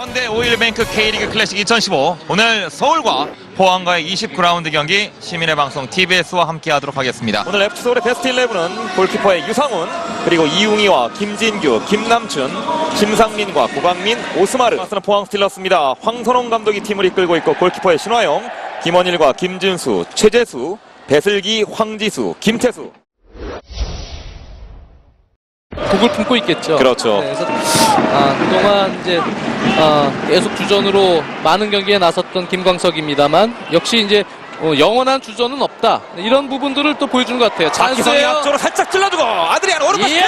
현대 오일뱅크 K리그 클래식 2015 오늘 서울과 포항과의 29라운드 경기 시민의 방송 TBS와 함께 하도록 하겠습니다. 오늘 FC 서울의 베스트 11은 골키퍼의 유상훈 그리고 이웅이와 김진규, 김남춘, 김상민과 고강민, 오스마르 맞서는 포항 스틸러스입니다. 황선홍 감독이 팀을 이끌고 있고 골키퍼의 신화영, 김원일과 김준수, 최재수, 배슬기, 황지수, 김태수 독을 품고 있겠죠. 그렇죠. 네, 그래서 아, 그동안 이제 아, 계속 주전으로 많은 경기에 나섰던 김광석입니다만 역시 이제 어, 영원한 주전은 없다. 네, 이런 부분들을 또 보여주는 것 같아요. 박기성이 찬스예요. 앞쪽으로 살짝 찔러주고 아드리안 오른발! 스팅!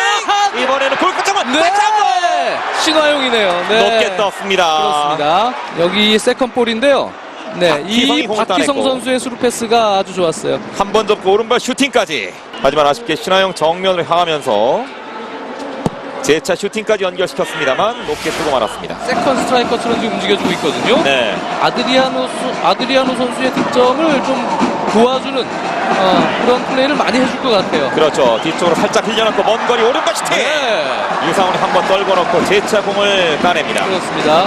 이번에는 골끝점은 네. 다시 한번 신화용이네요. 네. 높게 떴습니다. 그렇습니다. 여기 세컨 볼인데요. 네, 이 공을 박기성 따냈고. 선수의 수루 패스가 아주 좋았어요. 한 번 접고 오른발 슈팅까지. 하지만 아쉽게 신하영 정면으로 향하면서 재차 슈팅까지 연결시켰습니다만 높게 뜨고 말았습니다. 세컨 스트라이커 처럼 지금 움직여주고 있거든요. 네. 아드리아노 소- 아드리아노 선수의 득점을 좀 도와주는 어, 그런 플레이를 많이 해줄 것 같아요. 그렇죠. 뒤쪽으로 살짝 흘려놓고 먼 거리 오른발 슈팅. 네, 유상훈이 한번 떨궈 놓고 재차 공을 따냅니다. 그렇습니다.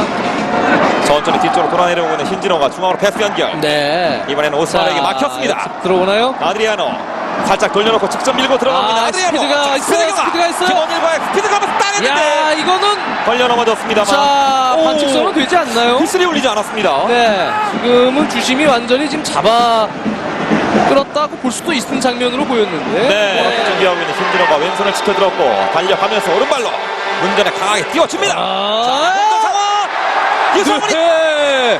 천천히 뒤쪽으로 돌아내려오고 있는 신진호가 중앙으로 패스 연결. 네. 이번에는 오스만에게 막혔습니다. 들어오나요? 아드리아노 살짝 돌려놓고 직접 밀고 들어갑니다. 아, 아드리아노 스피드가 있어요, 스피드가 있어요. 김원일과의 스피드가 한번 야, 따냈는데 이거는 걸려 넘어졌습니다만. 자 오. 반칙선은 되지 않나요? 휘슬이 울리지 않았습니다. 네, 지금은 주심이 완전히 지금 잡아 끌었다고 볼 수도 있는 장면으로 보였는데. 네, 준비하고 있는 신진호가 왼손을 지켜들었고 달려가면서 오른발로 문전에 강하게 띄워줍니다. 아, 공격 상황 유성훈이 네.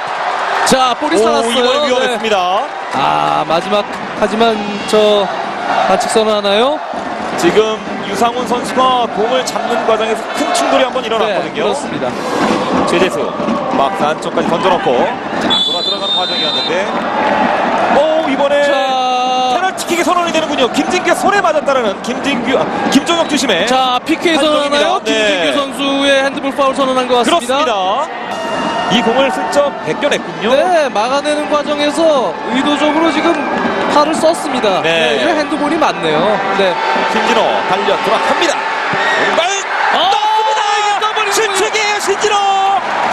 자, 볼이 오 살았어요. 이번에 네. 위험했습니다. 아, 마지막 하지만 저 반칙선 하나요? 지금 유상훈 선수가 공을 잡는 과정에서 큰 충돌이 한번 네, 일어났거든요. 그렇습니다. 최재수 박스 안쪽까지 던져놓고 자, 돌아 들어가는 과정이었는데 오 이번에 자, 페널티킥이 선언이 되는군요. 김진규의 손에 맞았다는 김진규 아, 김종혁 주심의 자, PK 선언하나요? 네. 김진규 선수의 핸드볼 파울 선언한 것 같습니다. 그렇습니다. 이 공을 슬쩍 벗겨냈군요. 네, 막아내는 과정에서 의도적으로 지금 팔을 썼습니다. 네. 이거 핸드볼이 맞네요. 네. 신진호 달려 들어갑니다. 왼발 아, 떴습니다. 실책이에요 신진호.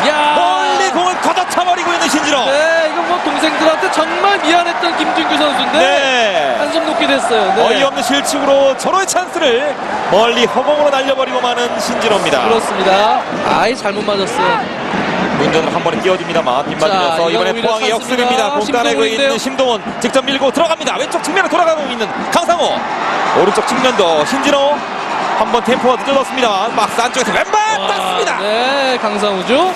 야. 멀리 공을 걷어차버리고 있는 신진호. 네, 이건 뭐 동생들한테 정말 미안했던 김준규 선수인데 네. 한숨 놓게 됐어요. 네. 어이없는 실축으로 절호의 찬스를 멀리 허공으로 날려버리고 마는 신진호입니다. 그렇습니다. 아이 잘못 맞았어요. 문전을 한 번에 띄워줍니다만 자, 빗맞으면서 이번에 포항의. 역습입니다. 공 따내고 심동원인데요. 있는 심동원 직접 밀고 들어갑니다. 왼쪽 측면에 돌아가고 있는 강상호 오른쪽 측면도 신진호 한 번 템포가 늦어졌습니다. 박스 안쪽에서 왼발 땄습니다. 네, 강상우죠.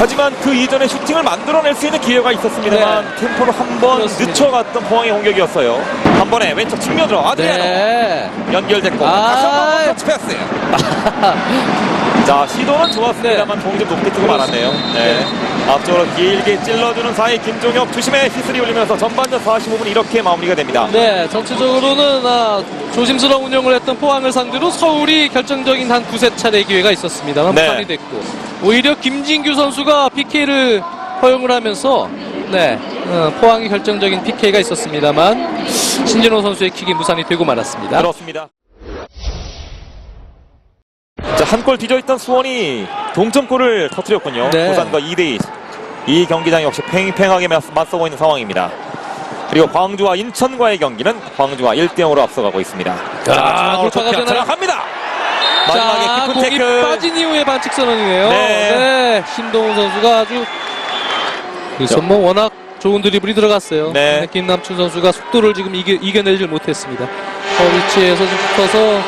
하지만 그 이전에 슈팅을 만들어낼 수 있는 기회가 있었습니다만 템포를 한번 네. 늦춰갔던 포항의 공격이었어요. 한 번에 왼쪽 측면으로 아드리아노 네. 연결됐고 아. 다시 한번 터치 패스. 자 시도는 좋았습니다만 공이 좀 높게 뜨고 말았네요. 네. 앞쪽으로 길게 찔러주는 사이 김종혁 주심의 휘슬이 울리면서 전반전 45분 이렇게 마무리가 됩니다. 네, 전체적으로는 아, 조심스러운 운영을 했던 포항을 상대로 서울이 결정적인 한 두세 차례 기회가 있었습니다만 네. 무산이 됐고 오히려 김진규 선수가 PK를 허용을 하면서 네, 어, 포항이 결정적인 PK가 있었습니다만 신진호 선수의 킥이 무산이 되고 말았습니다. 그렇습니다. 자, 한 골 뒤져있던 수원이 동점골을 터뜨렸군요. 네. 부산과 2대2. 이 경기장 역시 팽팽하게 맞- 맞서고 있는 상황입니다. 그리고 광주와 인천과의 경기는 광주가 1대0으로 앞서가고 있습니다. 자, 돌파가 되나요? 들어갑니다. 자, 마지막에 깊은 공이 태클. 빠진 이후에 반칙 선언이네요. 네. 네. 신동훈 선수가 아주 그래서 뭐 워낙 좋은 드리블이 들어갔어요. 네. 김남춘 선수가 속도를 지금 이겨, 이겨내질 못했습니다. 저 위치에서 좀 붙어서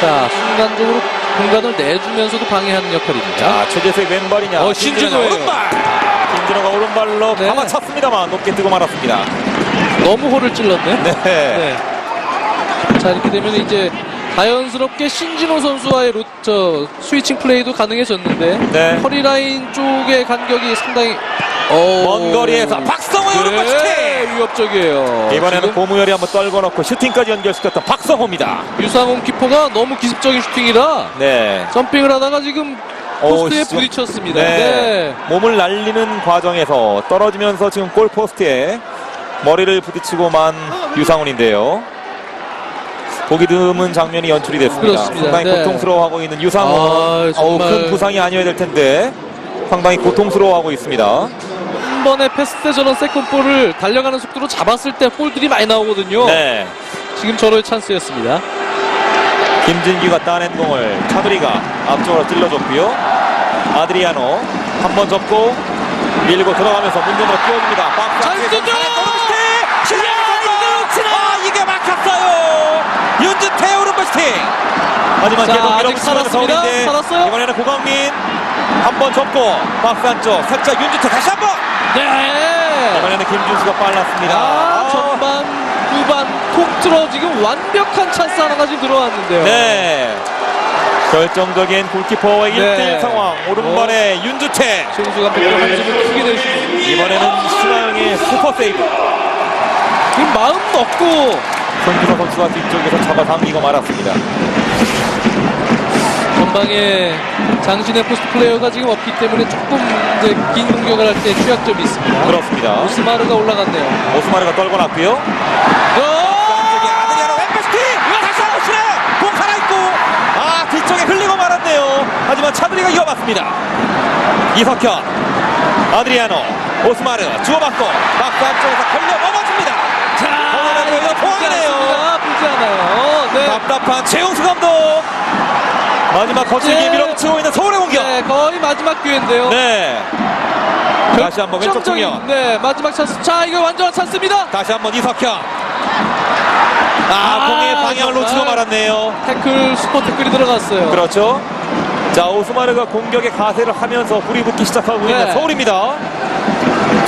자 순간적으로 공간을 내주면서도 방해하는 역할입니다. 자, 최재수의 왼발이냐. 어, 신진호예요. 오른발. 신진호가 오른발로 네. 감아찼습니다만 높게 뜨고 말았습니다. 너무 호를 찔렀네요. 네. 네. 자 이렇게 되면 이제 자연스럽게 신진호 선수와의 로, 저 스위칭 플레이도 가능해졌는데 네. 허리 라인 쪽의 간격이 상당히 먼 거리에서 박성호의 오른발 슈팅. 네, 위협적이에요. 이번에는 고무열이 한번 떨궈놓고 슈팅까지 연결시켰던 박성호입니다. 유상훈 키퍼가 너무 기습적인 슈팅이라 네. 점핑을 하다가 지금 오, 포스트에 씨. 부딪혔습니다. 네. 네. 몸을 날리는 과정에서 떨어지면서 지금 골 포스트에 머리를 부딪히고만 유상훈인데요. 보기 드문 장면이 연출이 됐습니다. 그렇습니다. 상당히 네. 고통스러워하고 있는 유상훈. 아, 어우, 정말. 큰 부상이 아니어야 될 텐데 상당히 고통스러워하고 있습니다. 한 번에 패스 때 저런 세컨볼을 달려가는 속도로 잡았을 때 볼들이 많이 나오거든요. 네. 지금 저럴 찬스였습니다. 김진규가 따낸 공을 차두리가 앞쪽으로 찔러줬고요. 아드리아노 한 번 접고 밀고 들어가면서 문전으로 띄워줍니다. 박스 잘! 정찰 슈팅. 하지만 자, 계속 아직 밀어붙이는 살았습니다. 서울인데 살았어요? 이번에는 고강민 한 번 접고 박스 안쪽 살짝 윤주태 다시 한 번. 네. 이번에는 김준수가 빨랐습니다. 아, 아, 전반, 후반 통틀어 지금 완벽한 찬스 하나가 지금 들어왔는데요. 네. 결정적인 골키퍼와의 네. 1대1 상황. 오른발에 윤주태. 최우수 감독도 한숨을 크게 내쉬고 이번에는 신하영의 슈퍼 세이브. 지금 마음 먹고 손기서 선수가 뒤쪽에서 잡아당기고 말았습니다. 전방에 장신의 포스트 플레이어가 지금 없기 때문에 조금 이제 긴 공격을 할 때 취약점이 있습니다. 그렇습니다. 오스마르가 올라갔네요. 오스마르가 떨고 났고요. 안쪽에 아드리아노 왼발 슈팅! 다시 한번 신하영! 공 살아있고 아 뒤쪽에 흘리고 말았네요. 하지만 차두리가 이어봤습니다. 이석현 아드리아노 오스마르 주워받고 박스 안쪽에서 걸려 넘어 자, 포항이네요. 않습니다. 보지 않아요. 네. 답답한 최용수 감독 마지막 거칠게 네. 밀어붙이고 있는 서울의 공격 네, 거의 마지막 기회인데요. 네 다시 한번 왼쪽 측면 네, 마지막 찬스. 자, 이거 완전한 찬스입니다. 다시 한번 이석현 아, 아, 공의 방향을. 놓치고 말았네요 태클, 슈퍼 태클이 들어갔어요. 그렇죠 자 오스마르가 공격의 가세를 하면서 불이 붙기 시작하고 네. 있는 서울입니다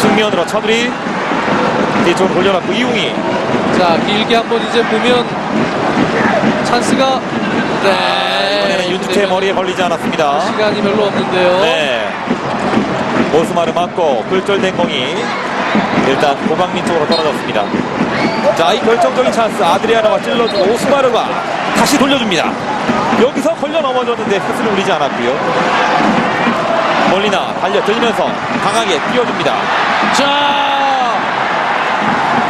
측면으로 차두리 뒤쪽으로 돌려놨고 이웅이 자, 길게 한번 이제 보면 찬스가 네. 아, 이번에는 윤주태 머리에 걸리지 않았습니다 시간이 별로 없는데요. 네. 오스마르 맞고 굴절된 공이 일단 고강민 쪽으로 떨어졌습니다. 자, 이 결정적인 찬스 아드리아나가 찔러주고 오스마르가 다시 돌려줍니다. 여기서 걸려 넘어졌는데 패스를 울리지 않았고요. 멀리나 달려들면서 강하게 뛰어줍니다. 자,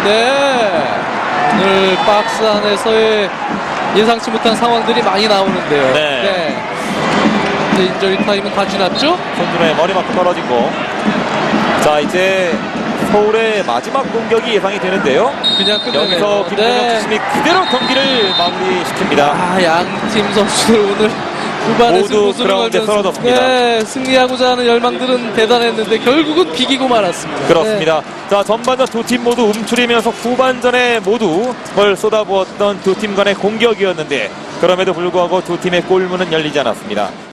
네. 오늘 박스 안에서의 예상치 못한 상황들이 많이 나오는데요. 네. 이제 인저리 타임은 다 지났죠? 손준호의 머리 맞고 떨어지고 자, 이제 서울의 마지막 공격이 예상이 되는데요. 그냥 끝내네요. 여기서 김동현 주심이 그대로 경기를 마무리시킵니다. 아, 양팀 선수들 오늘 후반에 모두 승부수를 그라운드에 걸면서 쓰러졌습니다. 네, 승리하고자 하는 열망들은 대단했는데 결국은 비기고 말았습니다. 그렇습니다. 자, 전반전 두 팀 모두 움츠리면서 후반전에 모두 걸 쏟아부었던 두 팀 간의 공격이었는데 그럼에도 불구하고 두 팀의 골문은 열리지 않았습니다.